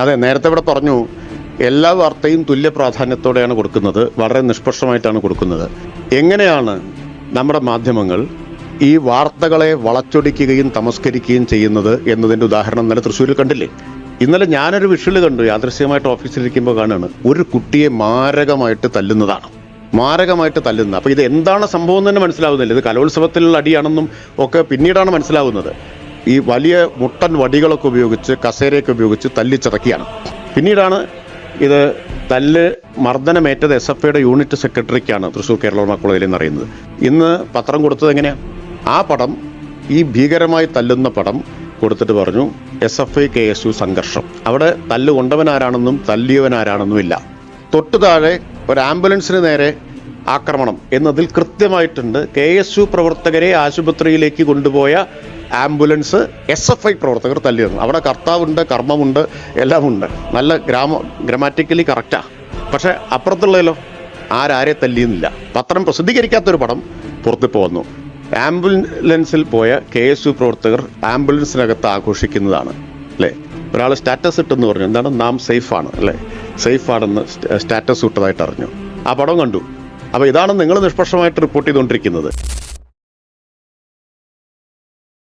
അതെ നേരത്തെ ഇവിടെ പറഞ്ഞു എല്ലാ വാർത്തയും തുല്യ പ്രാധാന്യത്തോടെയാണ് കൊടുക്കുന്നത് വളരെ നിഷ്പക്ഷമായിട്ടാണ് കൊടുക്കുന്നത്. എങ്ങനെയാണ് നമ്മുടെ മാധ്യമങ്ങൾ ഈ വാർത്തകളെ വളച്ചൊടിക്കുകയും തമസ്കരിക്കുകയും ചെയ്യുന്നത് എന്നതിന്റെ ഉദാഹരണം ഇന്നലെ തൃശ്ശൂരിൽ കണ്ടില്ലേ? ഇന്നലെ ഞാനൊരു വിഷ്വൽ കണ്ടു യാദൃശ്യമായിട്ട് ഓഫീസിലിരിക്കുമ്പോൾ കാണുകയാണ് ഒരു കുട്ടിയെ മാരകമായിട്ട് തല്ലുന്നതാണ്. മാരകമായിട്ട് തല്ലുന്നത്. അപ്പോൾ ഇത് എന്താണ് സംഭവം തന്നെ മനസ്സിലാവുന്നില്ല. ഇത് കലോത്സവത്തിലുള്ള അടിയാണെന്നും ഒക്കെ പിന്നീടാണ് മനസ്സിലാവുന്നത്. ഈ വലിയ മുട്ടൻ വടികളൊക്കെ ഉപയോഗിച്ച് കസേരയൊക്കെ ഉപയോഗിച്ച് തല്ലിച്ചിറക്കിയാണ്. പിന്നീടാണ് ഇത് തല്ല് മർദ്ദനമേറ്റത് എസ് എഫ് ഐയുടെ യൂണിറ്റ് സെക്രട്ടറിക്കാണ് തൃശ്ശൂർ കേരള കോളേജിൽ നിന്ന് അറിയുന്നത് ഇന്ന് പത്രം കൊടുത്തത് എങ്ങനെയാ? ആ പടം ഈ ഭീകരമായി തല്ലുന്ന പടം കൊടുത്തിട്ട് പറഞ്ഞു S F I K S U സംഘർഷം. അവിടെ തല്ല് കൊണ്ടവനാരാണെന്നും തല്ലിയവനാരാണെന്നും ഇല്ല തൊട്ടു താഴെ ഒരു ആംബുലൻസിന് നേരെ ആക്രമണം എന്നതിൽ കൃത്യമായിട്ടുണ്ട് കെ എസ് യു പ്രവർത്തകരെ ആശുപത്രിയിലേക്ക് കൊണ്ടുപോയ ആംബുലൻസ് എസ് എഫ് ഐ പ്രവർത്തകർ തല്ലിയിരുന്നു. അവിടെ കർത്താവുണ്ട് കർമ്മമുണ്ട് എല്ലാമുണ്ട്. നല്ല ഗ്രാമ ഗ്രാമാറ്റിക്കലി കറക്റ്റാ പക്ഷെ അപ്പുറത്തുള്ളതിലോ ആരാരെ തല്ലിയെന്നില്ല. പത്രം പ്രസിദ്ധീകരിക്കാത്തൊരു പടം പുറത്തിപ്പോൾ വന്നു. ആംബുലൻസിൽ പോയ കെ എസ് യു പ്രവർത്തകർ ആംബുലൻസിനകത്ത് ആഘോഷിക്കുന്നതാണ്. അല്ലേ? ഒരാൾ സ്റ്റാറ്റസ് ഇട്ടെന്ന് പറഞ്ഞു. എന്താണ്? നാം സേഫാണ്. അല്ലേ? സേഫാണെന്ന് സ്റ്റാറ്റസ് ഇട്ടതായിട്ട് അറിഞ്ഞു. ആ പടം കണ്ടു. അപ്പോൾ ഇതാണ് നിങ്ങൾ നിഷ്പക്ഷമായിട്ട് റിപ്പോർട്ട് ചെയ്തുകൊണ്ടിരിക്കുന്നത്.